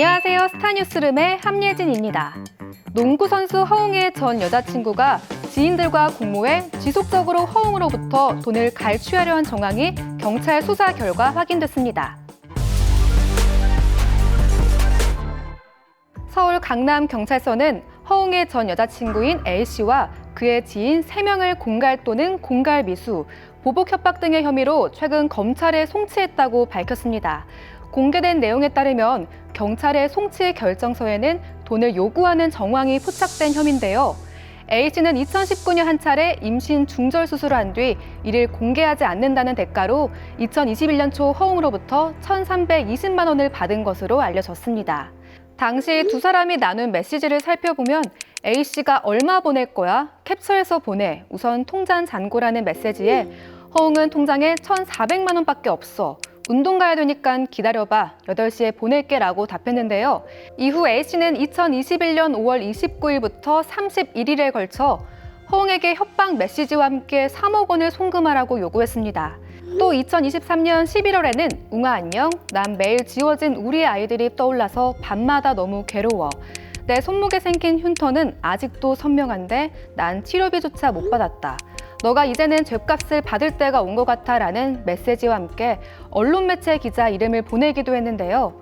안녕하세요. 스타뉴스룸의 함예진입니다. 농구 선수 허웅의 전 여자친구가 지인들과 공모해 지속적으로 허웅으로부터 돈을 갈취하려 한 정황이 경찰 수사 결과 확인됐습니다. 서울 강남 경찰서는 허웅의 전 여자친구인 L 씨와 그의 지인 3명을 공갈 또는 공갈 미수, 보복 협박 등의 혐의로 최근 검찰에 송치했다고 밝혔습니다. 공개된 내용에 따르면 경찰의 송치 결정서에는 돈을 요구하는 정황이 포착된 혐의인데요. A 씨는 2019년 한 차례 임신 중절 수술을 한 뒤 이를 공개하지 않는다는 대가로 2021년 초 허웅으로부터 1,320만 원을 받은 것으로 알려졌습니다. 당시 두 사람이 나눈 메시지를 살펴보면 A 씨가 얼마 보낼 거야? 캡처해서 보내. 우선 통장 잔고라는 메시지에 허웅은 통장에 1,400만 원밖에 없어. 운동 가야 되니까 기다려봐. 8시에 보낼게 라고 답했는데요. 이후 A 씨는 2021년 5월 29일부터 31일에 걸쳐 허웅에게 협박 메시지와 함께 3억 원을 송금하라고 요구했습니다. 또 2023년 11월에는 웅아 안녕. 난 매일 지워진 우리 아이들이 떠올라서 밤마다 너무 괴로워. 내 손목에 생긴 흉터는 아직도 선명한데 난 치료비조차 못 받았다. 너가 이제는 죗값을 받을 때가 온 것 같아 라는 메시지와 함께 언론 매체 기자 이름을 보내기도 했는데요.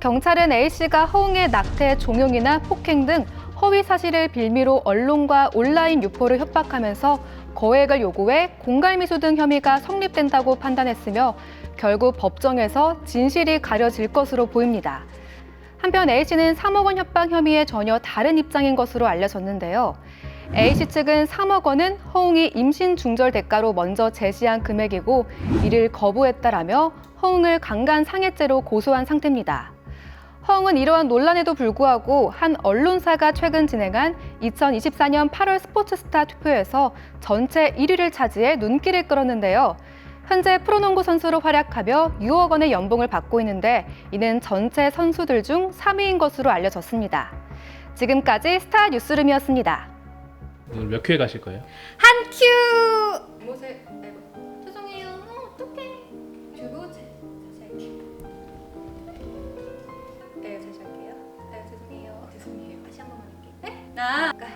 경찰은 A씨가 허웅의 낙태, 종용이나 폭행 등 허위 사실을 빌미로 언론과 온라인 유포를 협박하면서 거액을 요구해 공갈미수 등 혐의가 성립된다고 판단했으며 결국 법정에서 진실이 가려질 것으로 보입니다. 한편 A씨는 3억 원 협박 혐의에 전혀 다른 입장인 것으로 알려졌는데요. A씨 측은 3억 원은 허웅이 임신 중절 대가로 먼저 제시한 금액이고 이를 거부했다라며 허웅을 강간 상해죄로 고소한 상태입니다. 허웅은 이러한 논란에도 불구하고 한 언론사가 최근 진행한 2024년 8월 스포츠스타 투표에서 전체 1위를 차지해 눈길을 끌었는데요. 현재 프로농구 선수로 활약하며 6억 원의 연봉을 받고 있는데 이는 전체 선수들 중 3위인 것으로 알려졌습니다. 지금까지 스타 뉴스룸이었습니다. 오늘 몇 큐에 가실 거예요? 한 큐! 뭐 못에 아이고 네, 뭐. 죄송해요. 어, 어떡해. 주고 자- 다시 할게. 네, 다시 할게요. 네, 죄송해요. 아, 죄송해요. 다시 한 번만 할게. 네? 나 아까